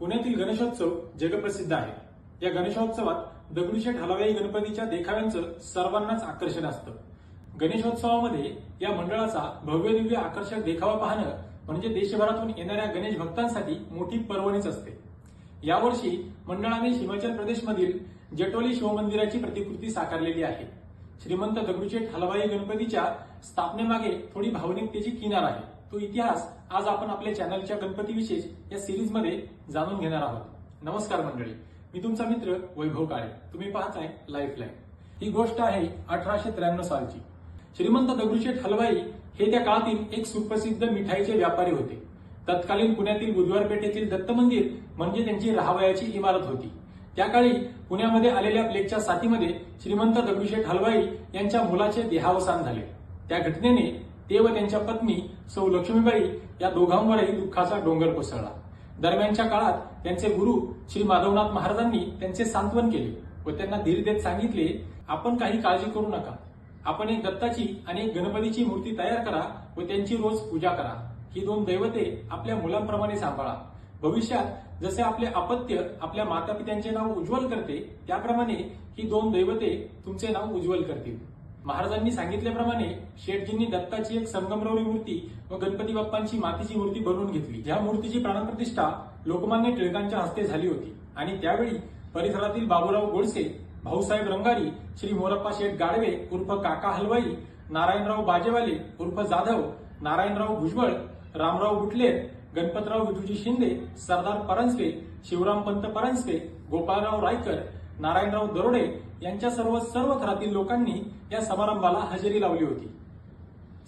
पुण्यातील गणेशोत्सव जगप्रसिद्ध आहे. या गणेशोत्सवात दगडूशेठ हलवाई गणपतीच्या देखाव्यांचं सर्वांनाच आकर्षण असतं. गणेशोत्सवामध्ये या मंडळाचा भव्य दिव्य आकर्षक देखावा पाहणं म्हणजे देशभरातून येणाऱ्या गणेश भक्तांसाठी मोठी पर्वणीच असते. यावर्षी मंडळाने हिमाचल प्रदेशमधील जटोली शिवमंदिराची प्रतिकृती साकारलेली आहे. श्रीमंत दगडूशेठ हलवाई गणपतीच्या स्थापनेमागे थोडी भावनिकतेची किनार आहे. तो इतिहास आज आपण आपल्या चॅनलच्या गणपती विशेष या सिरीजमध्ये जाणून घेणार आहोत. नमस्कार मंडळी. मी तुमचा मित्र वैभव काळे. तुम्ही पाहताय लाईफ लाईन ही गोष्ट आहे अठराशे त्र्याण्णव सालची. श्रीमंत दगडूशेठ हलवाई हे त्या काळातील एक सुप्रसिद्ध मिठाईचे व्यापारी होते. तत्कालीन पुण्यातील बुधवार पेठेतील दत्त मंदिर म्हणजे त्यांची राहावयाची इमारत होती. त्या काळी पुण्यामध्ये आलेल्या प्लेगच्या साथीमध्ये श्रीमंत दगडूशेठ हलवाई यांच्या मुलाचे देहावसान झाले. त्या घटनेने ते व त्यांच्या पत्नी सौ लक्ष्मीबाई या दोघांवरही दुःखाचा डोंगर कोसळला. दरम्यानच्या काळात त्यांचे गुरु श्री माधवनाथ महाराजांनी त्यांचे सांत्वन केले व त्यांना धीर देत सांगितले आपण काही काळजी करू नका. आपण एक दत्ताची आणि एक गणपतीची मूर्ती तयार करा व त्यांची रोज पूजा करा. ही दोन दैवते आपल्या मुलांप्रमाणे सांभाळा. भविष्यात जसे आपले अपत्य आपल्या माता पित्यांचे नाव उज्ज्वल करते त्याप्रमाणे ही दोन दैवते तुमचे नाव उज्ज्वल करतील. महाराजांनी सांगितल्याप्रमाणे शेठजींनी दत्ताची एक संगमरवरी मूर्ती व गणपती बाप्पांची मातीची मूर्ती बनवून घेतली. या मूर्तीची प्राणप्रतिष्ठा लोकमान्य टिळकांच्या हस्ते झाली होती. आणि त्यावेळी परिसरातील बाबूराव गोडसे भाऊसाहेब रंगारी श्री मोरप्पा शेठ गाडवे उर्फ काका हलवाई नारायणराव बाजेवाले उर्फ जाधव नारायणराव भुजबळ रामराव बुटलेर गणपतराव विठूजी शिंदे सरदार परांजपे शिवराम पंत परांजपे गोपाळराव रायकर नारायणराव दरोडे यांच्या सर्व सर्व थरातील लोकांनी या समारंभाला हजेरी लावली होती.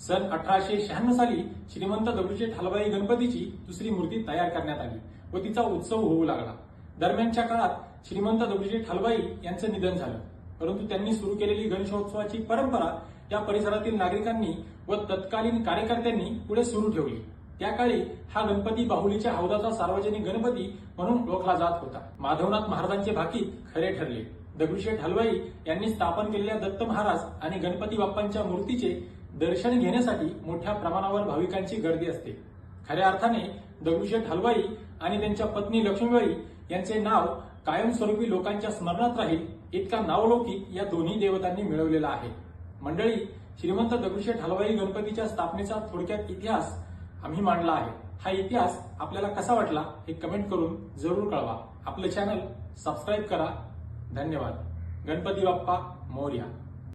सन अठराशे शहाण्णव साली श्रीमंत दगडूशेठ हलवाई गणपतीची दुसरी मूर्ती तयार करण्यात आली व तिचा उत्सव होऊ लागला. दरम्यानच्या काळात श्रीमंत दगडूशेठ हलवाई यांचं निधन झालं. परंतु त्यांनी सुरू केलेली गणेशोत्सवाची परंपरा या परिसरातील नागरिकांनी व तत्कालीन कार्यकर्त्यांनी पुढे सुरू ठेवली. त्या काळी हा गणपती बाहुलीच्या हौदाचा सार्वजनिक गणपती म्हणून ओळखला जात होता. माधवनाथ महाराजांचे भाकीत खरे ठरले. दगडूशेठ हलवाई यांनी स्थापन केलेल्या दत्त महाराज आणि गणपती बाप्पांच्या मूर्तीचे दर्शन घेण्यासाठी मोठ्या प्रमाणावर भाविकांची गर्दी असते. खऱ्या अर्थाने दगडूशेठ हलवाई आणि त्यांच्या पत्नी लक्ष्मीबाई यांचे नाव कायमस्वरूपी लोकांच्या स्मरणात राहील इतका नावलौकिक या दोन्ही देवतांनी मिळवलेला आहे. मंडळी श्रीमंत दगडूशेठ हलवाई गणपतीच्या स्थापनेचा थोडक्यात इतिहास आम्ही मांडला आहे. हा इतिहास आपल्याला कसा वाटला हे कमेंट करून जरूर कळवा. आपलं चॅनल सबस्क्राईब करा. धन्यवाद. गणपती बाप्पा मौर्या.